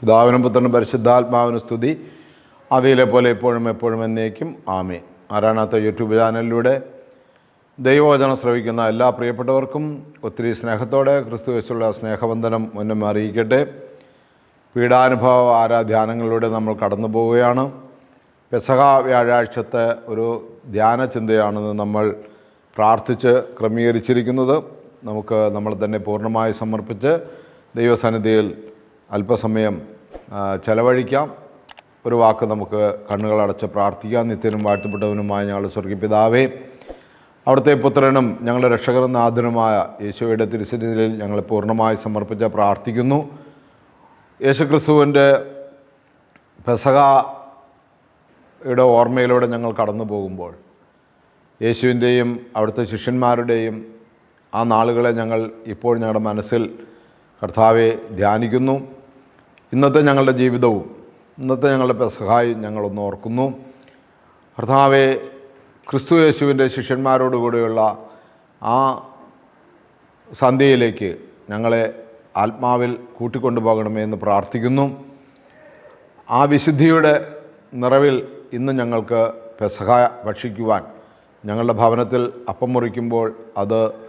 പിതാവിനും പുത്രനും പരിശുദ്ധാത്മാവിനും സ്തുതി. അതിലെ പോലെ എപ്പോഴും എപ്പോഴും എന്നേക്കും. ആമേ ആരാണാത്ത യൂട്യൂബ് ചാനലിലൂടെ ദൈവവചനം ശ്രവിക്കുന്ന എല്ലാ പ്രിയപ്പെട്ടവർക്കും ഒത്തിരി സ്നേഹത്തോടെ ക്രിസ്തു വെച്ചുള്ള സ്നേഹവന്ദനം മുന്നും അറിയിക്കട്ടെ. പീഡാനുഭവ ആരാധ്യാനങ്ങളിലൂടെ നമ്മൾ കടന്നു പോവുകയാണ്. പെസഹ വ്യാഴാഴ്ചത്തെ ഒരു ധ്യാന ചിന്തയാണെന്ന് നമ്മൾ പ്രാർത്ഥിച്ച് ക്രമീകരിച്ചിരിക്കുന്നത്. നമുക്ക് നമ്മൾ തന്നെ പൂർണമായി സമർപ്പിച്ച് ദൈവസന്നിധിയിൽ അല്പസമയം ചെലവഴിക്കാം. ഒരു വാക്ക് നമുക്ക് കണ്ണുകളടച്ച് പ്രാർത്ഥിക്കാം. നിത്യനും വാഴ്ത്തപ്പെട്ടവനുമായ ഞങ്ങളുടെ സ്വർഗിപ്പിതാവേ അവിടുത്തെ പുത്രനും ഞങ്ങളുടെ രക്ഷകരും നാഥനുമായ യേശുവയുടെ തിരുസന്നിധിയിൽ ഞങ്ങൾ പൂർണമായി സമർപ്പിച്ച പ്രാർത്ഥിക്കുന്നു. യേശുക്രിസ്തുവിന്റെ പെസകയുടെ ഓർമ്മയിലൂടെ ഞങ്ങൾ കടന്നു പോകുമ്പോൾ യേശുവിന്റെയും അവിടുത്തെ ശിഷ്യന്മാരുടെയും ആ നാളുകളെ ഞങ്ങൾ ഇപ്പോൾ ഞങ്ങളുടെ മനസ്സിൽ കർത്താവെ ധ്യാനിക്കുന്നു. ഇന്നത്തെ ഞങ്ങളുടെ ജീവിതവും ഇന്നത്തെ ഞങ്ങളുടെ പെസഹായി ഞങ്ങളൊന്ന് ഓർക്കുന്നു. കർത്താവെ ക്രിസ്തു യേശുവിന്റെ ശിഷ്യന്മാരോടുകൂടിയുള്ള ആ സന്ധ്യയിലേക്ക് ഞങ്ങളെ ആത്മാവിൽ കൂട്ടിക്കൊണ്ടുപോകണമേ എന്ന് പ്രാർത്ഥിക്കുന്നു. ആ വിശുദ്ധിയുടെ നിറവിൽ ഇന്ന് ഞങ്ങൾക്ക് പെസഹ ഭക്ഷിക്കുവാൻ ഞങ്ങളുടെ ഭവനത്തിൽ അപ്പം മുറിക്കുമ്പോൾ അത്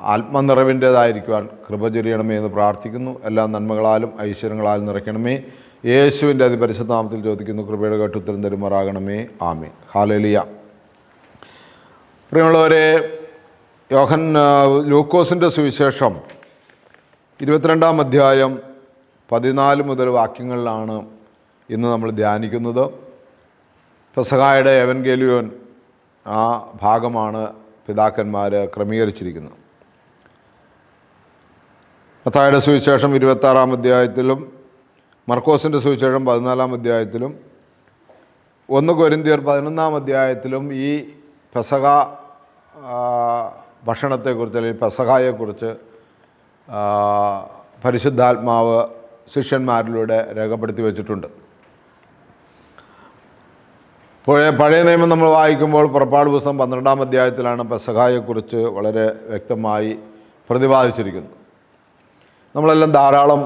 ആത്മനിറവിന്റേതായിരിക്കുവാൻ കൃപ ചൊരിയണമേ എന്ന് പ്രാർത്ഥിക്കുന്നു. എല്ലാ നന്മകളാലും ഐശ്വര്യങ്ങളാലും നിറയ്ക്കണമേ. യേശുവിന്റെ അതിപരിശുദ്ധാമത്തിൽ ചോദിക്കുന്നു കൃപയുടെ കേട്ടുത്തരം തരുമാറാകണമേ. ആമേ ഹാലലിയ പ്രിയമുള്ളവരെ യോഹൻ ലൂക്കോസിന്റെ സുവിശേഷം ഇരുപത്തിരണ്ടാം അധ്യായം പതിനാല് മുതൽ വാക്യങ്ങളിലാണ് ഇന്ന് നമ്മൾ ധ്യാനിക്കുന്നത്. പെസഹായുടെ എവൻഗേലിയോൻ ആ ഭാഗമാണ് പിതാക്കന്മാർ ക്രമീകരിച്ചിരിക്കുന്നത്. മത്തായുടെ സുവിശേഷം ഇരുപത്താറാം അധ്യായത്തിലും മർക്കോസിന്റെ സുവിശേഷം പതിനാലാം അധ്യായത്തിലും ഒന്ന് കൊരിന്തിയർ പതിനൊന്നാം അധ്യായത്തിലും ഈ പെസക ഭക്ഷണത്തെക്കുറിച്ച് അല്ലെങ്കിൽ പെസഹായെക്കുറിച്ച് ആ, പരിശുദ്ധാത്മാവ് ശിഷ്യന്മാരിലൂടെ രേഖപ്പെടുത്തി വച്ചിട്ടുണ്ട്. പഴയ പഴയ നിയമം നമ്മൾ വായിക്കുമ്പോൾ പുറപ്പാട് പുസ്തകം പന്ത്രണ്ടാം അധ്യായത്തിലാണ് പെസഹായെക്കുറിച്ച് വളരെ വ്യക്തമായി പ്രതിപാദിച്ചിരിക്കുന്നത്. നമ്മളെല്ലാം ധാരാളം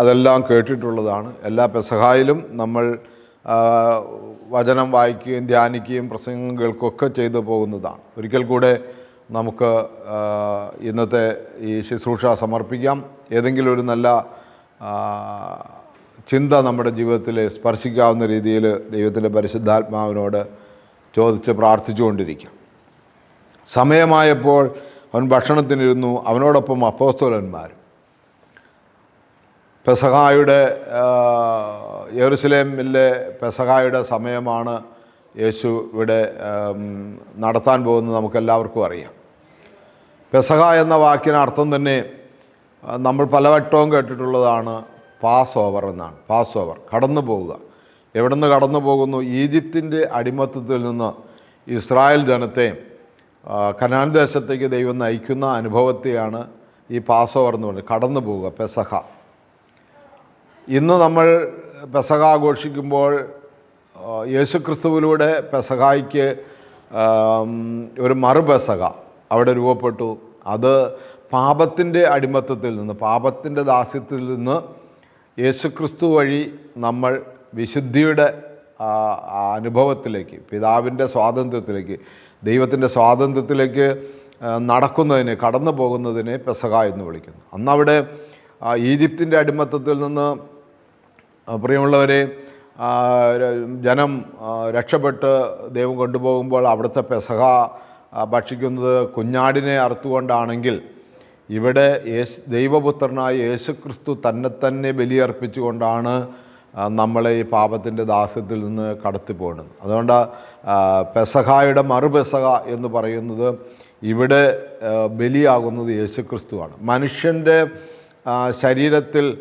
അതെല്ലാം കേട്ടിട്ടുള്ളതാണ്. എല്ലാ പെസഹായിലും നമ്മൾ വചനം വായിക്കുകയും ധ്യാനിക്കുകയും പ്രസംഗം കേൾക്കുകയൊക്കെ ചെയ്തു പോകുന്നതാണ്. ഒരിക്കൽ കൂടെ നമുക്ക് ഇന്നത്തെ ഈ ശുശ്രൂഷ സമർപ്പിക്കാം. ഏതെങ്കിലും ഒരു നല്ല ചിന്ത നമ്മുടെ ജീവിതത്തിൽ സ്പർശിക്കാവുന്ന രീതിയിൽ ദൈവത്തിന്റെ പരിശുദ്ധാത്മാവിനോട് ചോദിച്ച് പ്രാർത്ഥിച്ചുകൊണ്ടിരിക്കാം. സമയമായപ്പോൾ അവൻ ഭക്ഷണത്തിനിരുന്നു. അവനോടൊപ്പം അപ്പോസ്തോലന്മാരും. പെസഹായുടെ യെറുസലേമിലെ പെസഹായുടെ സമയമാണ് യേശു ഇവിടെ നടത്താൻ പോകുന്നത് നമുക്കെല്ലാവർക്കും അറിയാം. പെസഹ എന്ന വാക്കിന് അർത്ഥം തന്നെ നമ്മൾ പലവട്ടവും കേട്ടിട്ടുള്ളതാണ് പാസ് ഓവർ എന്നാണ്. പാസ് ഓവർ കടന്നു പോവുക. എവിടെ നിന്ന് കടന്നു പോകുന്നു? ഈജിപ്തിന്റെ അടിമത്തത്തിൽ നിന്ന് ഇസ്രായേൽ ജനത്തെ കനാൻ ദേശത്തേക്ക് ദൈവം നയിക്കുന്ന അനുഭവത്തെയാണ് ഈ പാസ് ഓവർ എന്ന് പറയുന്നത്. കടന്നു പോവുക പെസഹ. ഇന്ന് നമ്മൾ പെസഹ ആഘോഷിക്കുമ്പോൾ യേശുക്രിസ്തുവിലൂടെ പെസഹായ്ക്ക് ഒരു മറു പെസഹ അവിടെ രൂപപ്പെട്ടു. അത് പാപത്തിന്റെ അടിമത്തത്തിൽ നിന്ന് പാപത്തിന്റെ ദാസ്യത്തിൽ നിന്ന് യേശുക്രിസ്തു വഴി നമ്മൾ വിശുദ്ധിയുടെ അനുഭവത്തിലേക്ക് പിതാവിന്റെ സ്വാതന്ത്ര്യത്തിലേക്ക് ദൈവത്തിന്റെ സ്വാതന്ത്ര്യത്തിലേക്ക് നടക്കുന്നതിന് കടന്നു പോകുന്നതിനെ പെസഹ എന്ന് വിളിക്കുന്നു. അന്നവിടെ ഈജിപ്തിന്റെ അടിമത്തത്തിൽ നിന്ന് പ്രിയമുള്ളവരെ ജനം രക്ഷപ്പെട്ട് ദൈവം കൊണ്ടുപോകുമ്പോൾ അവിടുത്തെ പെസഹ ഭക്ഷിക്കുന്നത് കുഞ്ഞാടിനെ അറുത്തുകൊണ്ടാണെങ്കിൽ ഇവിടെ യേശു ദൈവപുത്രനായ യേശുക്രിസ്തു തന്നെ തന്നെ ബലിയർപ്പിച്ചുകൊണ്ടാണ് നമ്മളെ ഈ പാപത്തിന്റെ ദാസ്യത്തിൽ നിന്ന് കടത്തി പോകുന്നത് അതുകൊണ്ട് പെസഹായുടെ മറുപെസഹ എന്ന് പറയുന്നത് ഇവിടെ ബലിയാകുന്നത് യേശുക്രിസ്തുവാണ്. മനുഷ്യന്റെ ശരീരത്തിൽ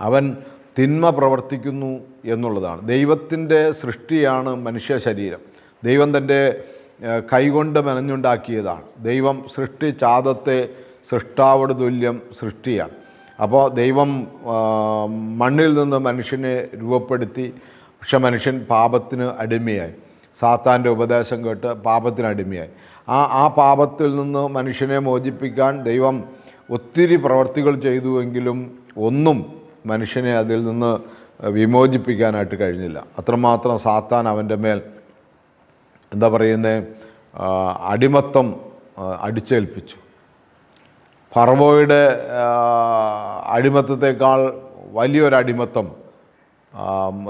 അവൻ തിന്മ പ്രവർത്തിക്കുന്നു എന്നുള്ളതാണ്. ദൈവത്തിന്റെ സൃഷ്ടിയാണ് മനുഷ്യ ശരീരം. ദൈവം തന്റെ കൈകൊണ്ട് മെനഞ്ഞുണ്ടാക്കിയതാണ്. ദൈവം സൃഷ്ടിച്ചാദത്തെ സൃഷ്ടാവോട് തുല്യം സൃഷ്ടിയാണ്. അപ്പോൾ ദൈവം മണ്ണിൽ നിന്ന് മനുഷ്യനെ രൂപപ്പെടുത്തി. പക്ഷെ മനുഷ്യൻ പാപത്തിന് അടിമയായി. സാത്താന്റെ ഉപദേശം കേട്ട് പാപത്തിന് അടിമയായി. ആ ആ പാപത്തിൽ നിന്ന് മനുഷ്യനെ മോചിപ്പിക്കാൻ ദൈവം ഒത്തിരി പ്രവർത്തികൾ ചെയ്തുവെങ്കിലും ഒന്നും മനുഷ്യനെ അതിൽ നിന്ന് വിമോചിപ്പിക്കാനായിട്ട് കഴിഞ്ഞില്ല. അത്രമാത്രം സാത്താൻ അവന്റെ മേൽ എന്താ പറയുന്നത് അടിമത്തം അടിച്ചേൽപ്പിച്ചു. ഫറവോയുടെ അടിമത്തത്തേക്കാൾ അടിമത്തത്തെക്കാൾ വലിയൊരു അടിമത്തം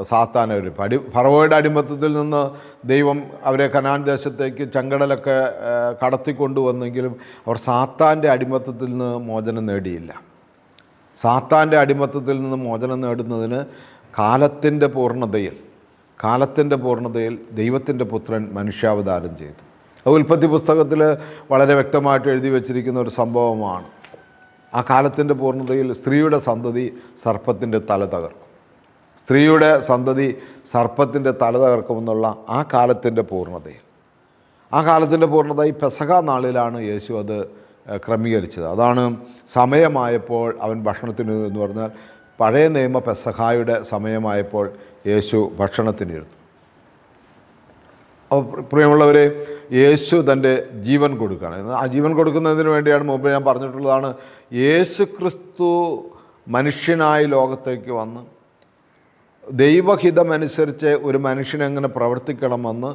സാത്താൻ ഒരു അടി ഫറവോയുടെ അടിമത്തത്തിൽ നിന്ന് ദൈവം അവരെ കനാൻ ദേശത്തേക്ക് ചങ്കടലൊക്കെ കടത്തിക്കൊണ്ടുവന്നെങ്കിലും അവർ സാത്താന്റെ അടിമത്തത്തിൽ നിന്ന് മോചനം നേടിയില്ല. സാത്താന്റെ അടിമത്തത്തിൽ നിന്ന് മോചനം നേടുന്നതിന് കാലത്തിന്റെ പൂർണതയിൽ കാലത്തിന്റെ പൂർണതയിൽ ദൈവത്തിന്റെ പുത്രൻ മനുഷ്യാവതാരം ചെയ്തു. അത് ഉൽപ്പത്തി പുസ്തകത്തിൽ വളരെ വ്യക്തമായിട്ട് എഴുതി വച്ചിരിക്കുന്ന ഒരു സംഭവമാണ്. ആ കാലത്തിന്റെ പൂർണതയിൽ സ്ത്രീയുടെ സന്തതി സർപ്പത്തിന്റെ തല തകർക്കും. സ്ത്രീയുടെ സന്തതി സർപ്പത്തിന്റെ തല തകർക്കുമെന്നുള്ള ആ കാലത്തിന്റെ പൂർണതയിൽ. ആ കാലത്തിന്റെ പൂർണത ഈ പെസക നാളിലാണ് യേശു അത് ക്രമീകരിച്ചത്. അതാണ് സമയമായപ്പോൾ അവൻ ഭക്ഷണത്തിന് എന്ന് പറഞ്ഞാൽ പഴയ നിയമ പെസഹായുടെ സമയമായപ്പോൾ യേശു ഭക്ഷണത്തിനിരുന്നു അപ്പോൾ പ്രി- പ്രിയമുള്ളവരെ യേശു തന്റെ ജീവൻ കൊടുക്കുകയാണ്. ആ ജീവൻ കൊടുക്കുന്നതിന് വേണ്ടിയാണ് മുമ്പ് ഞാൻ പറഞ്ഞിട്ടുള്ളതാണ് യേശു ക്രിസ്തു മനുഷ്യനായി ലോകത്തേക്ക് വന്ന് ദൈവഹിതമനുസരിച്ച് ഒരു മനുഷ്യനെങ്ങനെ പ്രവർത്തിക്കണമെന്ന്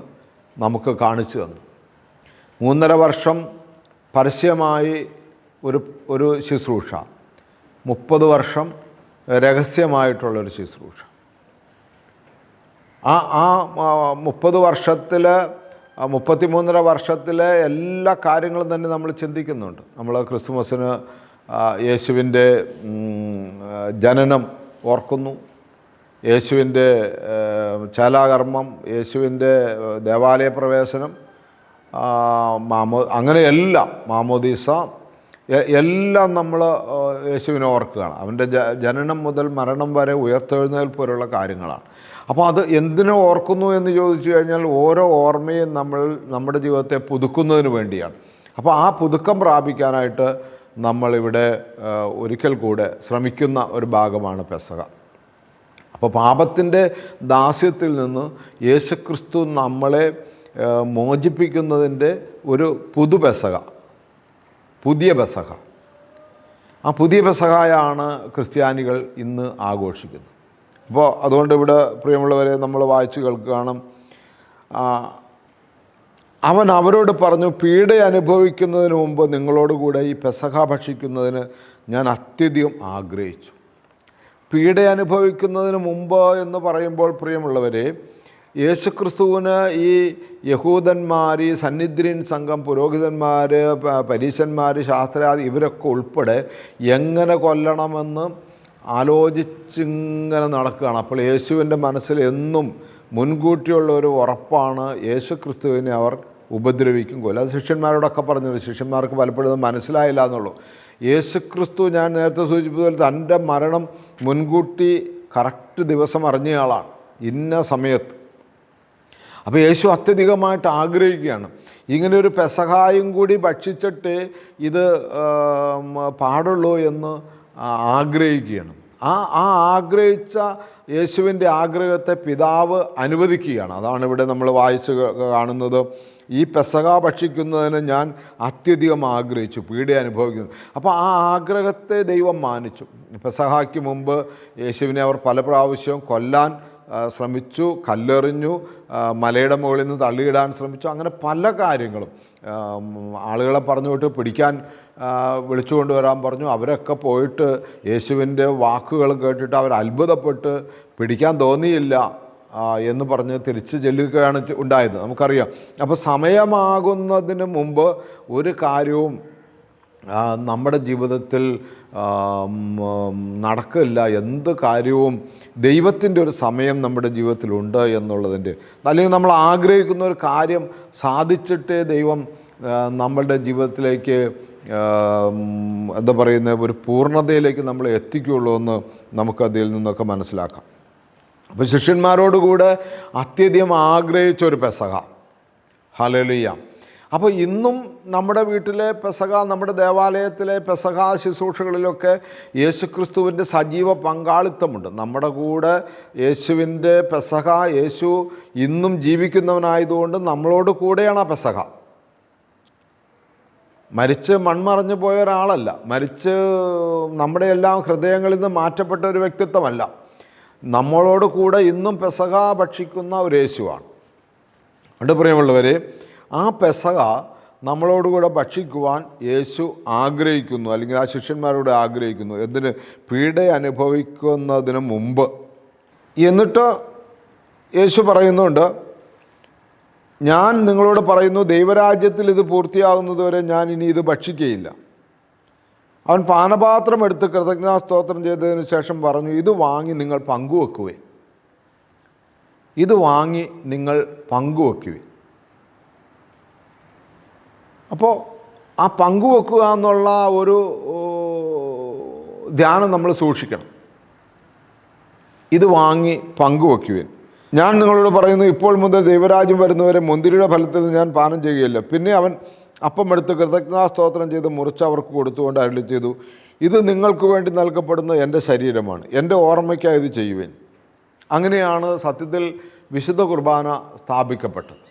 നമുക്ക് കാണിച്ചു തന്നു. മൂന്നര വർഷം പരസ്യമായി ഒരു ഒരു ശുശ്രൂഷ. മുപ്പത് വർഷം രഹസ്യമായിട്ടുള്ളൊരു ശുശ്രൂഷ. ആ ആ മുപ്പത് വർഷത്തിൽ മുപ്പത്തിമൂന്നര വർഷത്തിലെ എല്ലാ കാര്യങ്ങളും തന്നെ നമ്മൾ ചിന്തിക്കുന്നുണ്ട്. നമ്മൾ ക്രിസ്തുമസിന് യേശുവിന്റെ ജനനം ഓർക്കുന്നു. യേശുവിന്റെ ചാലാകർമ്മം യേശുവിന്റെ ദേവാലയ പ്രവേശനം മാമോ അങ്ങനെ എല്ലാം മാമോദീസ എല്ലാം നമ്മൾ യേശുവിനെ ഓർക്കുകയാണ്. അവന്റെ ജനനം മുതൽ മരണം വരെ ഉയർത്തെഴുന്നേൽപ്പ് വരെയുള്ള കാര്യങ്ങളാണ്. അപ്പോൾ അത് എന്തിനെ ഓർക്കുന്നു എന്ന് ചോദിച്ചു കഴിഞ്ഞാൽ ഓരോ ഓർമ്മയും നമ്മൾ നമ്മുടെ ജീവിതത്തെ പുതുക്കുന്നതിന് വേണ്ടിയാണ്. അപ്പോൾ ആ പുതുക്കം പ്രാപിക്കാനായിട്ട് നമ്മളിവിടെ ഒരിക്കൽ കൂടെ ശ്രമിക്കുന്ന ഒരു ഭാഗമാണ് പെസക അപ്പോൾ പാപത്തിന്റെ ദാസ്യത്തിൽ നിന്ന് യേശുക്രിസ്തു നമ്മളെ മോചിപ്പിക്കുന്നതിന്റെ ഒരു പുതു പെസക പുതിയ പെസക. ആ പുതിയ പെസകായാണ് ക്രിസ്ത്യാനികൾ ഇന്ന് ആഘോഷിക്കുന്നത്. അപ്പോൾ അതുകൊണ്ട് ഇവിടെ പ്രിയമുള്ളവരെ നമ്മൾ വായിച്ചു കേൾക്കുകയാണ് അവൻ അവരോട് പറഞ്ഞു പീഡ അനുഭവിക്കുന്നതിന് മുമ്പ് നിങ്ങളോടുകൂടെ ഈ പെസഹ ഭക്ഷിക്കുന്നതിന് ഞാൻ അത്യധികം ആഗ്രഹിച്ചു. പീഡ അനുഭവിക്കുന്നതിന് മുമ്പ് എന്ന് പറയുമ്പോൾ പ്രിയമുള്ളവരെ യേശുക്രിസ്തുവിന് ഈ യഹൂദന്മാർ ഈ സന്നിധ്യൻ സംഘം പുരോഹിതന്മാർ പരീശന്മാർ ശാസ്ത്രാദി ഇവരൊക്കെ ഉൾപ്പെടെ എങ്ങനെ കൊല്ലണമെന്ന് ആലോചിച്ചിങ്ങനെ നടക്കുകയാണ്. അപ്പോൾ യേശുവിന്റെ മനസ്സിൽ എന്നും മുൻകൂട്ടിയുള്ള ഒരു ഉറപ്പാണ് യേശുക്രിസ്തുവിനെ അവർ ഉപദ്രവിക്കും കൊല്ലും. അത് ശിഷ്യന്മാരോടൊക്കെ പറഞ്ഞു ശിഷ്യന്മാർക്ക് പലപ്പോഴും മനസ്സിലായില്ല എന്നുള്ളൂ. യേശുക്രിസ്തു ഞാൻ നേരത്തെ സൂചിപ്പിച്ചതുപോലെ തന്റെ മരണം മുൻകൂട്ടി കറക്റ്റ് ദിവസം അറിഞ്ഞയാളാണ്. ഇന്ന സമയത്ത് അപ്പോൾ യേശു അത്യധികമായിട്ട് ആഗ്രഹിക്കുകയാണ്. ഇങ്ങനെ ഒരു പെസഹായും കൂടി ഭക്ഷിച്ചിട്ട് ഇത് പാടുള്ളൂ എന്ന് ആഗ്രഹിക്കുകയാണ്. ആ ആ ആഗ്രഹിച്ച യേശുവിന്റെ ആഗ്രഹത്തെ പിതാവ് അനുവദിക്കുകയാണ്. അതാണ് ഇവിടെ നമ്മൾ വായിച്ച് കാണുന്നത്. ഈ പെസക ഭക്ഷിക്കുന്നതിന് ഞാൻ അത്യധികം ആഗ്രഹിച്ചു പീഡ അനുഭവിക്കുന്നു. അപ്പോൾ ആ ആഗ്രഹത്തെ ദൈവം മാനിച്ചു. പെസഹായ്ക്ക് മുമ്പ് യേശുവിനെ അവർ പല പ്രാവശ്യവും കൊല്ലാൻ ശ്രമിച്ചു കല്ലെറിഞ്ഞു മലയുടെ മുകളിൽ നിന്ന് തള്ളിയിടാൻ ശ്രമിച്ചു. അങ്ങനെ പല കാര്യങ്ങളും. ആളുകളെ പറഞ്ഞു വിട്ട് പിടിക്കാൻ വിളിച്ചുകൊണ്ടുവരാൻ വിളിച്ചു കൊണ്ടുവരാൻ പറഞ്ഞു. അവരൊക്കെ പോയിട്ട് യേശുവിന്റെ വാക്കുകൾ കേട്ടിട്ട് അവർ അത്ഭുതപ്പെട്ട് പിടിക്കാൻ തോന്നിയില്ല എന്ന് പറഞ്ഞ് തിരിച്ച് ചെല്ലുകയാണ് ഉണ്ടായത്. നമുക്കറിയാം. അപ്പോൾ സമയമാകുന്നതിന് മുമ്പ് ഒരു കാര്യവും നമ്മുടെ ജീവിതത്തിൽ നടക്കില്ല. എന്ത് കാര്യവും ദൈവത്തിന്റെ ഒരു സമയം നമ്മുടെ ജീവിതത്തിലുണ്ട് എന്നുള്ളതിന്റെ. അല്ലെങ്കിൽ നമ്മൾ ആഗ്രഹിക്കുന്ന ഒരു കാര്യം സാധിച്ചിട്ടേ ദൈവം നമ്മളുടെ ജീവിതത്തിലേക്ക് എന്താ പറയുന്നത് ഒരു പൂർണതയിലേക്ക് നമ്മൾ എത്തിക്കുകയുള്ളൂ എന്ന് നമുക്കതിൽ നിന്നൊക്കെ മനസ്സിലാക്കാം. അപ്പോൾ ശിഷ്യന്മാരോടുകൂടെ അത്യധികം ആഗ്രഹിച്ച ഒരു പെസക ഹലലിയ അപ്പോൾ ഇന്നും നമ്മുടെ വീട്ടിലെ പെസക നമ്മുടെ ദേവാലയത്തിലെ പെസക ശുശ്രൂഷകളിലൊക്കെ യേശുക്രിസ്തുവിന്റെ സജീവ പങ്കാളിത്തമുണ്ട്. നമ്മുടെ കൂടെ യേശുവിന്റെ പെസക യേശു ഇന്നും ജീവിക്കുന്നവനായതുകൊണ്ട് നമ്മളോട് കൂടെയാണ് ആ പെസക. മരിച്ച് മൺമറഞ്ഞു പോയ ഒരാളല്ല. മരിച്ച് നമ്മുടെ എല്ലാം ഹൃദയങ്ങളിൽ നിന്ന് മാറ്റപ്പെട്ട ഒരു വ്യക്തിത്വമല്ല. നമ്മളോട് കൂടെ ഇന്നും പെസക ഭക്ഷിക്കുന്ന ഒരു യേശുവാണ്. അതുകൊണ്ട് പ്രിയമുള്ളവരെ ആ പെസക നമ്മളോടുകൂടെ ഭക്ഷിക്കുവാൻ യേശു ആഗ്രഹിക്കുന്നു അല്ലെങ്കിൽ ആ ശിഷ്യന്മാരോട് ആഗ്രഹിക്കുന്നു. എന്തിന്? പീഡ അനുഭവിക്കുന്നതിന് മുമ്പ്. എന്നിട്ട് യേശു പറയുന്നുണ്ട് ഞാൻ നിങ്ങളോട് പറയുന്നു ദൈവരാജ്യത്തിൽ ഇത് പൂർത്തിയാകുന്നതുവരെ ഞാൻ ഇനി ഇത് ഭക്ഷിക്കുകയില്ല. അവൻ പാനപാത്രം എടുത്ത് കൃതജ്ഞാസ്തോത്രം ചെയ്തതിന് ശേഷം പറഞ്ഞു ഇത് വാങ്ങി നിങ്ങൾ പങ്കുവെക്കുവേ ഇത് വാങ്ങി നിങ്ങൾ പങ്കുവെക്കുവേ അപ്പോൾ ആ പങ്കുവെക്കുക എന്നുള്ള ഒരു ധ്യാനം നമ്മൾ സൂക്ഷിക്കണം. ഇത് വാങ്ങി പങ്കുവെക്കുവിൻ ഞാൻ നിങ്ങളോട് പറയുന്നു ഇപ്പോൾ മുതൽ ദൈവരാജ്യം വരുന്നവരെ മുന്തിരിയുടെ ഫലത്തിൽ ഞാൻ പാനം ചെയ്യുകയില്ല. പിന്നെ അവൻ അപ്പം എടുത്ത് കൃതജ്ഞതാസ്തോത്രം ചെയ്ത് മുറിച്ച് അവർക്ക് കൊടുത്തുകൊണ്ട് അരുളി ചെയ്തു. ഇത് നിങ്ങൾക്ക് വേണ്ടി നൽകപ്പെടുന്ന എന്റെ ശരീരമാണ്. എന്റെ ഓർമ്മയ്ക്കായി ഇത് ചെയ്യുവിൻ. അങ്ങനെയാണ് സത്യത്തിൽ വിശുദ്ധ കുർബാന സ്ഥാപിക്കപ്പെട്ടത്.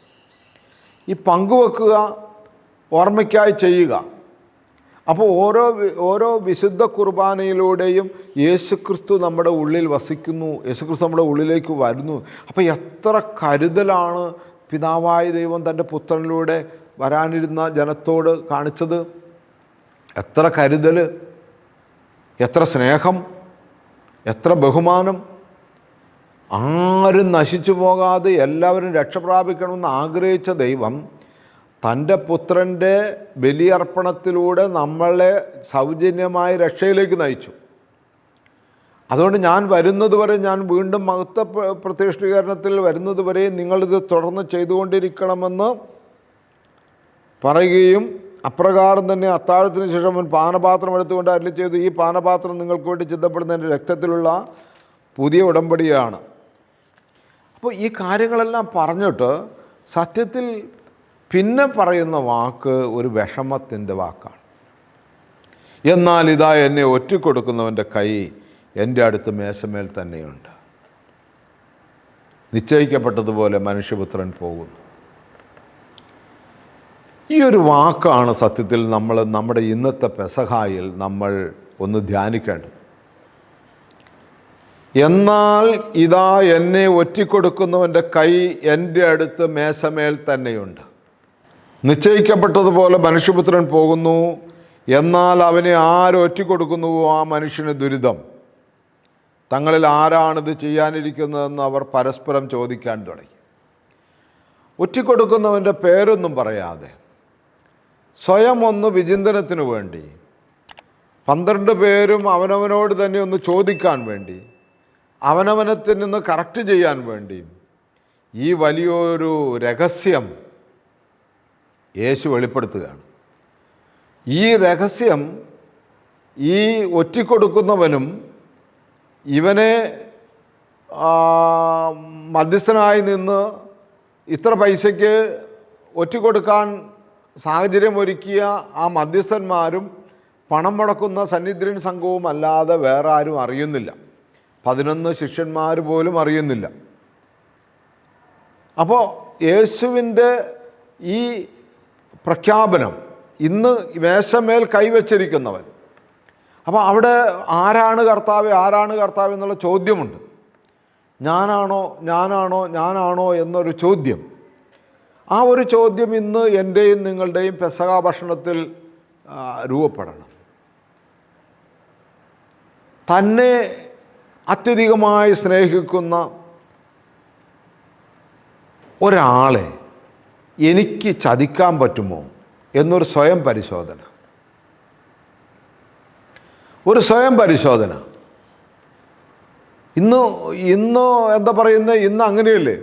ഈ പങ്കുവെക്കുക ഓർമ്മയ്ക്കായി ചെയ്യുക. അപ്പോൾ ഓരോ ഓരോ വിശുദ്ധ കുർബാനയിലൂടെയും യേശുക്രിസ്തു നമ്മുടെ ഉള്ളിൽ വസിക്കുന്നു യേശുക്രിസ്തു നമ്മുടെ ഉള്ളിലേക്ക് വരുന്നു. അപ്പോൾ എത്ര കരുതലാണ് പിതാവായ ദൈവം തന്റെ പുത്രനിലൂടെ വരാനിരുന്ന ജനത്തോട് കാണിച്ചത്? എത്ര കരുതൽ എത്ര സ്നേഹം? എത്ര ബഹുമാനം? ആരും നശിച്ചു പോകാതെ എല്ലാവരും രക്ഷപ്രാപിക്കണമെന്ന് ആഗ്രഹിച്ച ദൈവം തന്റെ പുത്രന്റെ ബലിയർപ്പണത്തിലൂടെ നമ്മളെ സൗജന്യമായ രക്ഷയിലേക്ക് നയിച്ചു. അതുകൊണ്ട് ഞാൻ വരുന്നത് വരെ ഞാൻ വീണ്ടും മഹത്വ പ്രതിഷ്ഠീകരണത്തിൽ വരുന്നത് വരെ നിങ്ങളിത് തുടർന്ന് ചെയ്തുകൊണ്ടിരിക്കണമെന്ന് പറയുകയും അപ്രകാരം തന്നെ അത്താഴത്തിന് ശേഷം അവൻ പാനപാത്രം എടുത്തുകൊണ്ട് അരളി ചെയ്തു. ഈ പാനപാത്രം നിങ്ങൾക്ക് വേണ്ടി ചിന്തപ്പെടുന്ന എന്റെ രക്തത്തിലുള്ള പുതിയ ഉടമ്പടിയാണ്. അപ്പോൾ ഈ കാര്യങ്ങളെല്ലാം പറഞ്ഞിട്ട് സത്യത്തിൽ പിന്നെ പറയുന്ന വാക്ക് ഒരു വിഷമത്തിന്റെ വാക്കാണ്. എന്നാൽ ഇതാ എന്നെ ഒറ്റിക്കൊടുക്കുന്നവന്റെ കൈ എന്റെ അടുത്ത് മേശമേൽ തന്നെയുണ്ട്. നിശ്ചയിക്കപ്പെട്ടതുപോലെ മനുഷ്യപുത്രൻ പോകുന്നു. ഈ ഒരു വാക്കാണ് സത്യത്തിൽ നമ്മൾ നമ്മുടെ ഇന്നത്തെ പെസഹായിൽ നമ്മൾ ഒന്ന് ധ്യാനിക്കേണ്ടത്. എന്നാൽ ഇതാ എന്നെ ഒറ്റിക്കൊടുക്കുന്നവന്റെ കൈ എന്റെ അടുത്ത് മേശമേൽ തന്നെയുണ്ട്. നിശ്ചയിക്കപ്പെട്ടതുപോലെ മനുഷ്യപുത്രൻ പോകുന്നു. എന്നാൽ അവനെ ആരൊറ്റിക്കൊടുക്കുന്നുവോ ആ മനുഷ്യന് ദുരിതം. തങ്ങളിൽ ആരാണിത് ചെയ്യാനിരിക്കുന്നതെന്ന് അവർ പരസ്പരം ചോദിക്കാൻ തുടങ്ങി. ഒറ്റിക്കൊടുക്കുന്നവന്റെ പേരൊന്നും പറയാതെ സ്വയം ഒന്ന് വിചിന്തനത്തിന് വേണ്ടി പന്ത്രണ്ട് പേരും അവനവനോട് തന്നെ ഒന്ന് ചോദിക്കാൻ വേണ്ടി അവനവനത്തിൽ നിന്ന് കറക്റ്റ് ചെയ്യാൻ വേണ്ടി ഈ വലിയൊരു രഹസ്യം യേശു വെളിപ്പെടുത്തുകയാണ്. ഈ രഹസ്യം ഈ ഒറ്റിക്കൊടുക്കുന്നവനും ഇവനെ മധ്യസ്ഥനായി നിന്ന് ഇത്ര പൈസയ്ക്ക് ഒറ്റിക്കൊടുക്കാൻ സാഹചര്യമൊരുക്കിയ ആ മധ്യസ്ഥന്മാരും പണം മുടക്കുന്ന സന്നിധ്രൻ സംഘവും അല്ലാതെ വേറെ ആരും അറിയുന്നില്ല. പതിനൊന്ന് ശിഷ്യന്മാർ പോലും അറിയുന്നില്ല. അപ്പോൾ യേശുവിന്റെ ഈ പ്രഖ്യാപനം. ഇന്ന് മേശമേൽ കൈവച്ചിരിക്കുന്നവൻ. അപ്പോൾ അവിടെ ആരാണ് കർത്താവ് ആരാണ് കർത്താവ് എന്നുള്ള ചോദ്യമുണ്ട്. ഞാനാണോ ഞാനാണോ ഞാനാണോ എന്നൊരു ചോദ്യം. ആ ഒരു ചോദ്യം ഇന്ന് എന്റെയും നിങ്ങളുടെയും പെസക ഭക്ഷണത്തിൽ രൂപപ്പെടണം. തന്നെ അത്യധികമായി സ്നേഹിക്കുന്ന ഒരാളെ എനിക്ക് ചതിക്കാൻ പറ്റുമോ എന്നൊരു സ്വയം പരിശോധന. ഒരു സ്വയം പരിശോധന. ഇന്ന് ഇന്ന് എന്താ പറയുന്നത് ഇന്ന് അങ്ങനെയല്ലേ?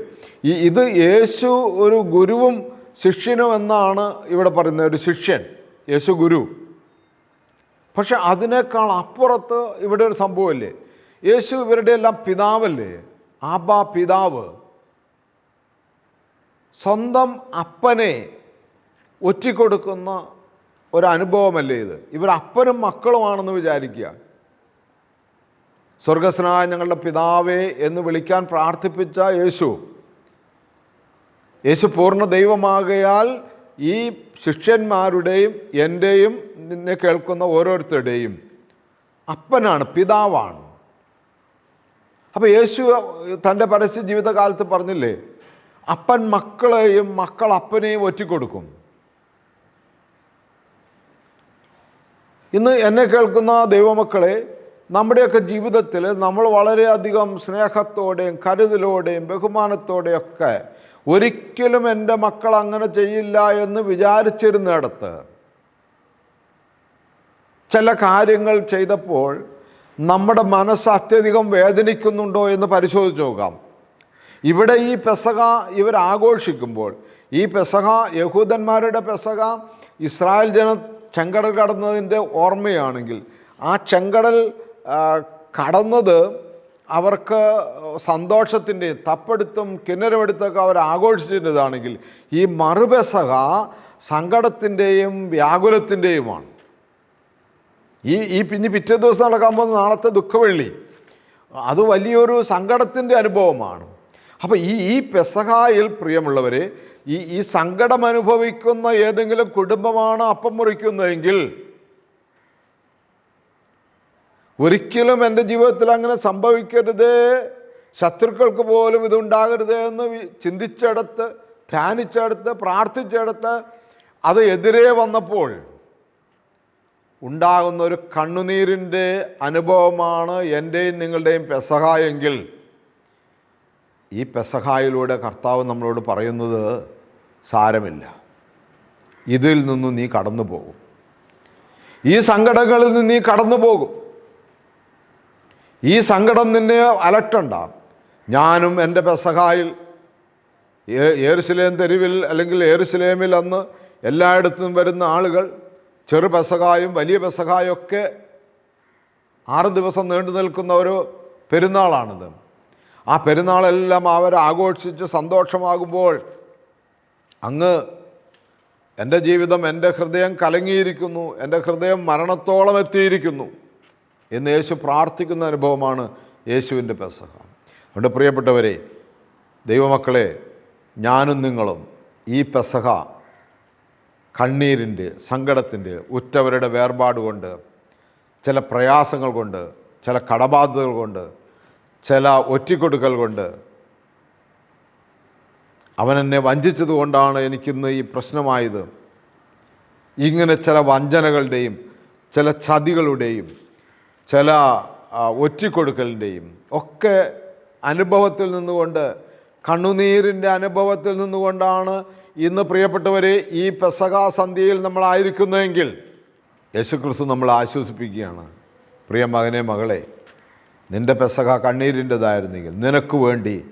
ഇത് യേശു ഒരു ഗുരുവും ശിഷ്യനും എന്നാണ് ഇവിടെ പറയുന്നത് ഒരു ശിഷ്യൻ യേശു ഗുരു. പക്ഷെ അതിനേക്കാൾ അപ്പുറത്ത് ഇവിടെ ഒരു സംഭവമല്ലേ യേശു ഇവരുടെ എല്ലാം പിതാവല്ലേ? ആബാ പിതാവ്. സ്വന്തം അപ്പനെ ഒറ്റിക്കൊടുക്കുന്ന ഒരു അനുഭവമല്ലേ ഇത്? ഇവർ അപ്പനും മക്കളുമാണെന്ന് വിചാരിക്കുക. സ്വർഗസ്നായ ഞങ്ങളുടെ പിതാവേ എന്ന് വിളിക്കാൻ പ്രാർത്ഥിപ്പിച്ച യേശു. യേശു പൂർണ ദൈവമാകയാൽ ഈ ശിഷ്യന്മാരുടെയും എന്റെയും നിന്നെ കേൾക്കുന്ന ഓരോരുത്തരുടെയും അപ്പനാണ് പിതാവാണ്. അപ്പോൾ യേശു തന്റെ പരസ്യ ജീവിതകാലത്ത് പറഞ്ഞില്ലേ അപ്പൻ മക്കളെയും മക്കൾ അപ്പനെയും ഒറ്റിക്കൊടുക്കും. ഇന്ന് എന്നെ കേൾക്കുന്ന ദൈവമക്കളെ നമ്മുടെയൊക്കെ ജീവിതത്തിൽ നമ്മൾ വളരെയധികം സ്നേഹത്തോടെയും കരുതലോടെയും ബഹുമാനത്തോടെയൊക്കെ ഒരിക്കലും എന്റെ മക്കൾ അങ്ങനെ ചെയ്യില്ല എന്ന് വിചാരിച്ചിരുന്നിടത്ത് ചില കാര്യങ്ങൾ ചെയ്തപ്പോൾ നമ്മുടെ മനസ്സ് അത്യധികം വേദനിക്കുന്നുണ്ടോ എന്ന് പരിശോധിച്ച് നോക്കാം. ഇവിടെ ഈ പെസക ഇവർ ആഘോഷിക്കുമ്പോൾ ഈ പെസക യഹൂദന്മാരുടെ പെസക ഇസ്രായേൽ ജന ചെങ്കടൽ കടന്നതിന്റെ ഓർമ്മയാണെങ്കിൽ ആ ചെങ്കടൽ കടന്നത് അവർക്ക് സന്തോഷത്തിന്റെ തപ്പെടുത്തും കിന്നരമെടുത്തൊക്കെ അവർ ആഘോഷിച്ചിരുന്നതാണെങ്കിൽ ഈ മറുപെസക സങ്കടത്തിന്റെയും വ്യാകുലത്തിന്റെയുമാണ്. ഈ ഈ പിന്നെ പിറ്റേ ദിവസം നടക്കാൻ പോകുന്ന നാളത്തെ ദുഃഖവെള്ളി അത് വലിയൊരു സങ്കടത്തിന്റെ അനുഭവമാണ്. അപ്പോൾ ഈ ഈ പെസഹായിൽ പ്രിയമുള്ളവരെ ഈ ഈ സങ്കടം അനുഭവിക്കുന്ന ഏതെങ്കിലും കുടുംബമാണ് അപ്പം മുറിക്കുന്നതെങ്കിൽ ഒരിക്കലും എന്റെ ജീവിതത്തിൽ അങ്ങനെ സംഭവിക്കരുതേ ശത്രുക്കൾക്ക് പോലും ഇതുണ്ടാകരുതേ എന്ന് ചിന്തിച്ചെടുത്ത് ധ്യാനിച്ചെടുത്ത് പ്രാർത്ഥിച്ചെടുത്ത് അത് എതിരെ വന്നപ്പോൾ ഉണ്ടാകുന്ന ഒരു കണ്ണുനീരിന്റെ അനുഭവമാണ് എന്റെയും നിങ്ങളുടെയും പെസഹ എങ്കിൽ ഈ പെസഹായിലൂടെ കർത്താവ് നമ്മളോട് പറയുന്നത് സാരമില്ല. ഇതിൽ നിന്നും നീ കടന്നു പോകും. ഈ സങ്കടങ്ങളിൽ നിന്ന് നീ കടന്നു പോകും. ഈ സങ്കടം നിന്നെ അലട്ടണ്ട ഞാനും എന്റെ പെസഹായിൽ ഏ- ഏറുശലേം തെരുവിൽ അല്ലെങ്കിൽ ഏറുശലേമിൽ അന്ന് എല്ലായിടത്തും വരുന്ന ആളുകൾ ചെറു പെസഹായും വലിയ പെസഹായും ഒക്കെ ആറ് ദിവസം നീണ്ടു നിൽക്കുന്ന ഒരു പെരുന്നാളാണിത്. ആ പെരുന്നാളെല്ലാം അവർ ആഘോഷിച്ച് സന്തോഷമാകുമ്പോൾ അങ്ങ് എന്റെ ജീവിതം എന്റെ ഹൃദയം കലങ്ങിയിരിക്കുന്നു എന്റെ ഹൃദയം മരണത്തോളം എത്തിയിരിക്കുന്നു എന്ന് യേശു പ്രാർത്ഥിക്കുന്ന അനുഭവമാണ് യേശുവിന്റെ പെസഹ. അതുകൊണ്ട് പ്രിയപ്പെട്ടവരെ ദൈവമക്കളെ ഞാനും നിങ്ങളും ഈ പെസഹ കണ്ണീരിന്റെ സങ്കടത്തിന്റെ ഉറ്റവരുടെ വേർപാട് കൊണ്ട് ചില പ്രയാസങ്ങൾ കൊണ്ട് ചില കടബാധ്യതകൾ കൊണ്ട് ചില ഒറ്റിക്കൊടുക്കൽ കൊണ്ട് അവൻ എന്നെ വഞ്ചിച്ചത് കൊണ്ടാണ് എനിക്കിന്ന് ഈ പ്രശ്നമായത്. ഇങ്ങനെ ചില വഞ്ചനകളുടെയും ചില ചതികളുടെയും ചില ഒറ്റിക്കൊടുക്കലിന്റെയും ഒക്കെ അനുഭവത്തിൽ നിന്നുകൊണ്ട് കണ്ണുനീരിന്റെ അനുഭവത്തിൽ നിന്നുകൊണ്ടാണ് ഇന്ന് പ്രിയപ്പെട്ടവരെ ഈ പെസക സന്ധ്യയിൽ നമ്മളായിരിക്കുന്നതെങ്കിൽ യേശുക്രിസ്തു നമ്മളെ ആശ്വസിപ്പിക്കുകയാണ്. പ്രിയ മകനെ മകളെ നിന്റെ പെസക കണ്ണീരിന്റെതായിരുന്നെങ്കിൽ നിനക്ക് വേണ്ടി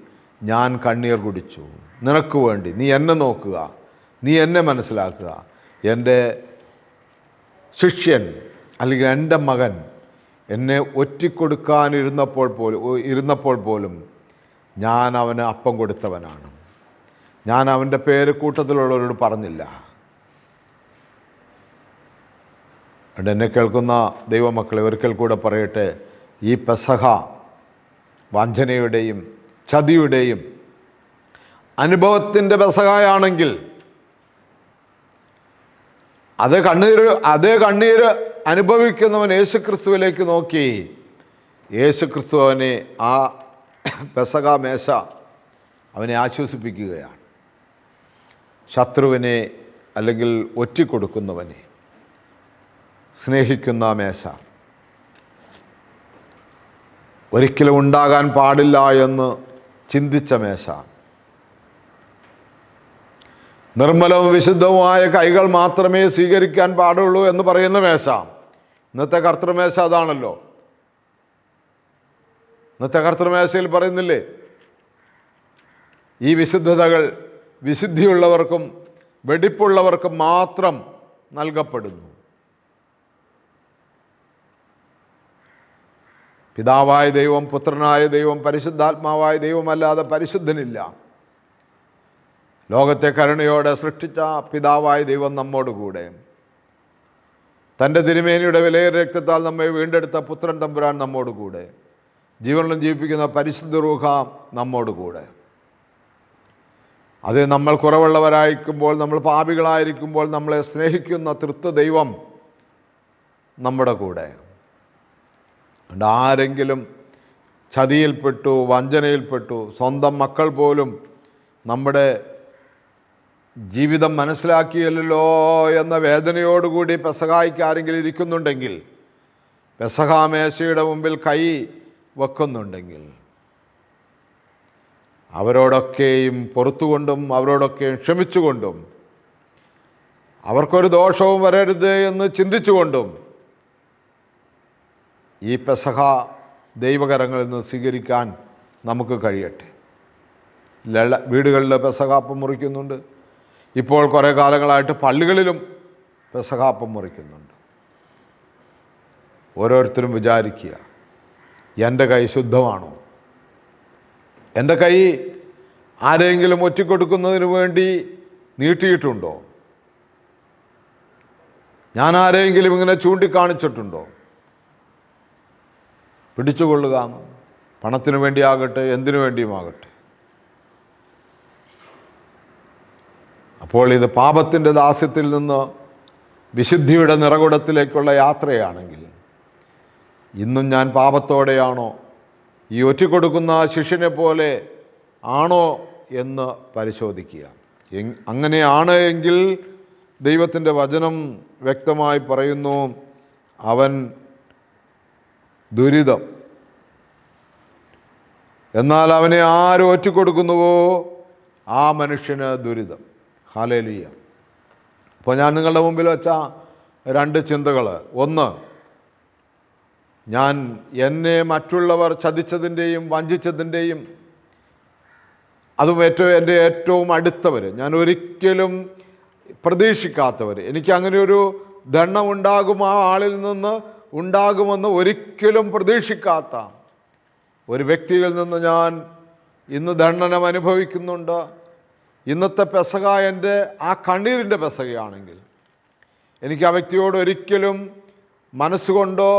ഞാൻ കണ്ണീർ കുടിച്ചു. നിനക്ക് വേണ്ടി. നീ എന്നെ നോക്കുക. നീ എന്നെ മനസ്സിലാക്കുക. എന്റെ ശിഷ്യൻ അല്ലെങ്കിൽ എന്റെ മകൻ എന്നെ ഒറ്റിക്കൊടുക്കാനിരുന്നപ്പോൾ പോലും ഇരുന്നപ്പോൾ പോലും ഞാൻ അവന് അപ്പം കൊടുത്തവനാണ്. ഞാൻ അവന്റെ പേര് കൂട്ടത്തിലുള്ളവരോട് പറഞ്ഞില്ല. എന്നെ കേൾക്കുന്ന ദൈവമക്കളെ ഒരിക്കൽ കൂടെ പറയട്ടെ. ഈ പെസഹ വഞ്ചനയുടെയും ചതിയുടെയും അനുഭവത്തിന്റെ പെസഹായാണെങ്കിൽ അത് കണ്ണീര് അതേ കണ്ണീര് അനുഭവിക്കുന്നവൻ യേശുക്രിസ്തുവിലേക്ക് നോക്കി. യേശുക്രിസ്തു അവനെ ആ പെസക മേശ അവനെ ആശ്വസിപ്പിക്കുകയാണ്. ശത്രുവിനെ അല്ലെങ്കിൽ ഒറ്റിക്കൊടുക്കുന്നവനെ സ്നേഹിക്കുന്ന മേശ. ഒരിക്കലും ഉണ്ടാകാൻ പാടില്ല എന്ന് ചിന്തിച്ച മേശ. നിർമ്മലവും വിശുദ്ധവുമായ കൈകൾ മാത്രമേ സ്വീകരിക്കാൻ പാടുള്ളൂ എന്ന് പറയുന്ന മേശ. ഇന്നത്തെ കർത്തൃമേശ അതാണല്ലോ. ഇന്നത്തെ കർത്തൃമേശയിൽ പറയുന്നില്ലേ? ഈ വിശുദ്ധതകൾ വിശുദ്ധിയുള്ളവർക്കും വെടിപ്പുള്ളവർക്കും മാത്രം നൽകപ്പെടുന്നു. പിതാവായ ദൈവം പുത്രനായ ദൈവം പരിശുദ്ധാത്മാവായ ദൈവമല്ലാതെ പരിശുദ്ധനില്ല. ലോകത്തെ കരുണയോടെ സൃഷ്ടിച്ച പിതാവായ ദൈവം നമ്മോടുകൂടെ തന്റെ തിരുമേനിയുടെ വിലയ രക്തത്താൽ നമ്മെ വീണ്ടെടുത്ത പുത്രൻ തമ്പുരാൻ നമ്മോടുകൂടെ ജീവനിലും ജീവിപ്പിക്കുന്ന പരിശുദ്ധ റൂഹ നമ്മോടുകൂടെ അത് നമ്മൾ കുറവുള്ളവരായിരിക്കുമ്പോൾ നമ്മൾ പാപികളായിരിക്കുമ്പോൾ നമ്മളെ സ്നേഹിക്കുന്ന തൃത്വ ദൈവം നമ്മുടെ കൂടെ. അതുകൊണ്ട് ആരെങ്കിലും ചതിയിൽപ്പെട്ടു വഞ്ചനയിൽപ്പെട്ടു സ്വന്തം മക്കൾ പോലും നമ്മുടെ ജീവിതം മനസ്സിലാക്കിയല്ലോ എന്ന വേദനയോടുകൂടി പെസഹായിക്ക് ആരെങ്കിലും ഇരിക്കുന്നുണ്ടെങ്കിൽ പെസഹാമേശയുടെ മുമ്പിൽ കൈ വെക്കുന്നുണ്ടെങ്കിൽ അവരോടൊക്കെയും പുറത്തുകൊണ്ടും അവരോടൊക്കെയും ക്ഷമിച്ചുകൊണ്ടും അവർക്കൊരു ദോഷവും വരരുത് എന്ന് ചിന്തിച്ചുകൊണ്ടും ഈ പെസഹ ദൈവകരങ്ങളിൽ നിന്ന് സ്വീകരിക്കാൻ നമുക്ക് കഴിയട്ടെ. ലള വീടുകളിൽ പെസഹാപ്പം മുറിക്കുന്നുണ്ട്. ഇപ്പോൾ കുറേ കാലങ്ങളായിട്ട് പള്ളികളിലും പെസഹാപ്പം മുറിക്കുന്നുണ്ട്. ഓരോരുത്തരും വിചാരിക്കുക എന്റെ കൈ ശുദ്ധമാണോ? എന്റെ കൈ ആരെങ്കിലും ഒറ്റിക്കൊടുക്കുന്നതിന് വേണ്ടി നീട്ടിയിട്ടുണ്ടോ? ഞാൻ ആരെങ്കിലും ഇങ്ങനെ ചൂണ്ടിക്കാണിച്ചിട്ടുണ്ടോ? പിടിച്ചുകൊള്ളുക. പണത്തിനു വേണ്ടിയാകട്ടെ എന്തിനു വേണ്ടിയുമാകട്ടെ. അപ്പോൾ ഇത് പാപത്തിന്റെ ദാസ്യത്തിൽ നിന്ന് വിശുദ്ധിയുടെ നിറകുടത്തിലേക്കുള്ള യാത്രയാണെങ്കിൽ ഇന്നും ഞാൻ പാപത്തോടെയാണോ? ഈ ഒറ്റിക്കൊടുക്കുന്ന ശിഷ്യനെ പോലെ ആണോ എന്ന് പരിശോധിക്കുക. അങ്ങനെയാണ് എങ്കിൽ ദൈവത്തിന്റെ വചനം വ്യക്തമായി പറയുന്നു അവൻ ദുരിതം. എന്നാൽ അവനെ ആര് ഒറ്റിക്കൊടുക്കുന്നുവോ? ആ മനുഷ്യന് ദുരിതം. ഹാലേലിയ അപ്പോൾ ഞാൻ നിങ്ങളുടെ മുമ്പിൽ വെച്ച രണ്ട് ചിന്തകൾ. ഒന്ന് ഞാൻ എന്നെ മറ്റുള്ളവർ ചതിച്ചതിന്റെയും വഞ്ചിച്ചതിന്റെയും അതും ഏറ്റവും എന്റെ ഏറ്റവും അടുത്തവർ ഞാൻ ഒരിക്കലും പ്രതീക്ഷിക്കാത്തവർ എനിക്ക് അങ്ങനെ ഒരു ആ ആളിൽ നിന്ന് ഉണ്ടാകുമെന്ന് ഒരിക്കലും പ്രതീക്ഷിക്കാത്ത ഒരു വ്യക്തിയിൽ നിന്ന് ഞാൻ ഇന്ന് ദണ്ഡനം അനുഭവിക്കുന്നുണ്ട്. ഇന്നത്തെ പെസക എന്റെ ആ കണ്ണീരിന്റെ പെസകയാണെങ്കിൽ എനിക്ക് ആ വ്യക്തിയോട് ഒരിക്കലും മനസ്സുകൊണ്ടോ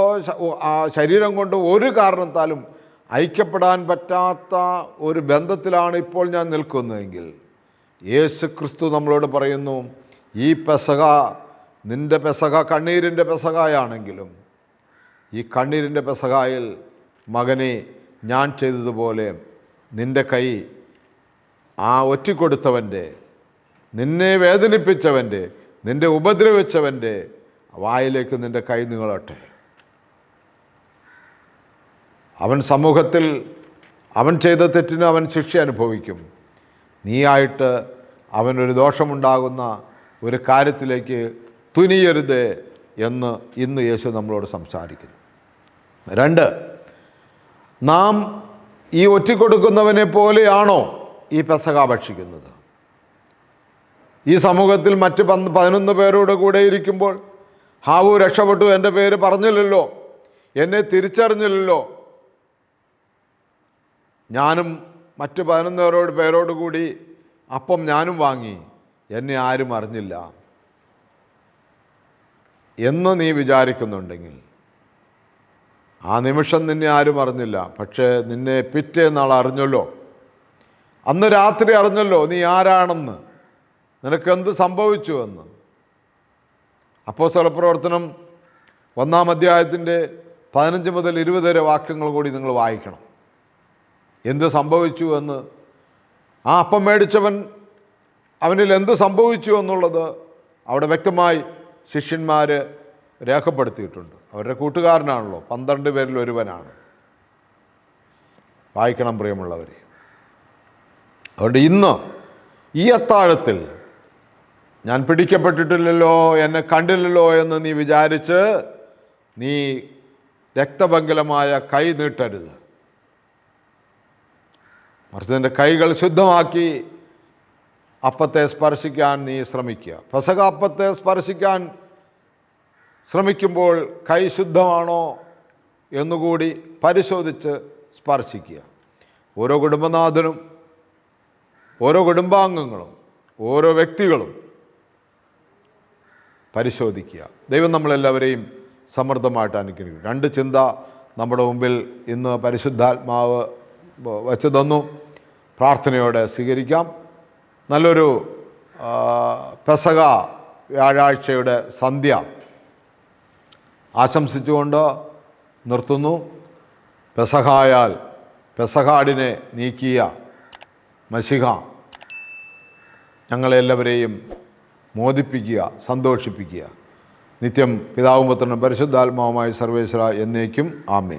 ശരീരം കൊണ്ടോ ഒരു കാരണത്താലും ഐക്യപ്പെടാൻ പറ്റാത്ത ഒരു ബന്ധത്തിലാണ് ഇപ്പോൾ ഞാൻ നിൽക്കുന്നതെങ്കിൽ യേശു ക്രിസ്തു നമ്മളോട് പറയുന്നു ഈ പെസക നിന്റെ പെസക കണ്ണീരിന്റെ പെസകയാണെങ്കിലും ഈ കണ്ണീരിന്റെ പെസകായിൽ മകനെ ഞാൻ ചെയ്തതുപോലെ നിന്റെ കൈ ആ ഒറ്റിക്കൊടുത്തവന്റെ നിന്നെ വേദനിപ്പിച്ചവന്റെ നിന്നെ ഉപദ്രവിച്ചവന്റെ വായിലേക്ക് നിന്റെ കൈ നിങ്ങളട്ടെ അവൻ സമൂഹത്തിൽ അവൻ ചെയ്ത തെറ്റിന് അവൻ ശിക്ഷ അനുഭവിക്കും. നീയായിട്ട് അവനൊരു ദോഷമുണ്ടാകുന്ന ഒരു കാര്യത്തിലേക്ക് തുനിയരുത് എന്ന് ഇന്ന് യേശു നമ്മളോട് സംസാരിക്കുന്നു. രണ്ട് നാം ഈ ഒറ്റിക്കൊടുക്കുന്നവനെ പോലെയാണോ ഈ പെസക ഭക്ഷിക്കുന്നത്? ഈ സമൂഹത്തിൽ മറ്റ് പന്ത് പതിനൊന്ന് പേരോട് കൂടെ ഇരിക്കുമ്പോൾ ഹാവു രക്ഷപ്പെട്ടു എന്റെ പേര് പറഞ്ഞില്ലല്ലോ എന്നെ തിരിച്ചറിഞ്ഞില്ലല്ലോ. ഞാനും മറ്റ് പതിനൊന്ന് പേരോട് പേരോട് കൂടി അപ്പം ഞാനും വാങ്ങി എന്നെ ആരും അറിഞ്ഞില്ല. എന്ന് നീ വിചാരിക്കുന്നുണ്ടെങ്കിൽ ആ നിമിഷം നിന്നെ ആരും അറിഞ്ഞില്ല. പക്ഷേ നിന്നെ പിറ്റേ നാൾ അറിഞ്ഞല്ലോ. അന്ന് രാത്രി അറിഞ്ഞല്ലോ നീ ആരാണെന്ന്. നിനക്ക് എന്ത് സംഭവിച്ചു എന്ന്. അപ്പോൾ സ്വലപ്രവർത്തനം ഒന്നാം അധ്യായത്തിന്റെ പതിനഞ്ച് മുതൽ ഇരുപത് വരെ വാക്യങ്ങൾ കൂടി നിങ്ങൾ വായിക്കണം. എന്ത് സംഭവിച്ചു എന്ന്. ആ അപ്പം മേടിച്ചവൻ അവനിൽ എന്ത് സംഭവിച്ചു എന്നുള്ളത് അവിടെ വ്യക്തമായി ശിഷ്യന്മാർ രേഖപ്പെടുത്തിയിട്ടുണ്ട്. അവരുടെ കൂട്ടുകാരനാണല്ലോ. പന്ത്രണ്ട് പേരിൽ ഒരുവനാണ്. വായിക്കണം പ്രിയമുള്ളവരെ. അതുകൊണ്ട് ഇന്ന് ഈ അത്താഴത്തിൽ ഞാൻ പിടിക്കപ്പെട്ടിട്ടില്ലല്ലോ എന്നെ കണ്ടില്ലല്ലോ എന്ന് നീ വിചാരിച്ച് നീ രക്തഭംഗലമായ കൈ നീട്ടരുത്. മറിച്ച് കൈകൾ ശുദ്ധമാക്കി അപ്പത്തെ സ്പർശിക്കാൻ നീ ശ്രമിക്കുക. പെസക അപ്പത്തെ സ്പർശിക്കാൻ ശ്രമിക്കുമ്പോൾ കൈ ശുദ്ധമാണോ എന്നുകൂടി പരിശോധിച്ച് സ്പർശിക്കുക. ഓരോ കുടുംബനാഥനും ഓരോ കുടുംബാംഗങ്ങളും ഓരോ വ്യക്തികളും പരിശോധിക്കുക. ദൈവം നമ്മളെല്ലാവരെയും സമൃദ്ധമായിട്ട് അനുഗ്രഹിക്കും. രണ്ട് ചിന്ത നമ്മുടെ മുമ്പിൽ ഇന്ന് പരിശുദ്ധാത്മാവ് വച്ചു തന്നു. പ്രാർത്ഥനയോടെ സ്വീകരിക്കാം. നല്ലൊരു പെസക വ്യാഴാഴ്ചയുടെ സന്ധ്യ ആശംസിച്ചുകൊണ്ട് നിർത്തുന്നു. പെസഹായാൽ പെസഹാടിനെ നീക്കിയ മഷിഹ ഞങ്ങളെല്ലാവരെയും മോദിപ്പിക്കുക സന്തോഷിപ്പിക്കുക. നിത്യം പിതാവും പുത്രനും പരിശുദ്ധാത്മാവുമായി സർവേശ്വര എന്നേക്കും ആമേ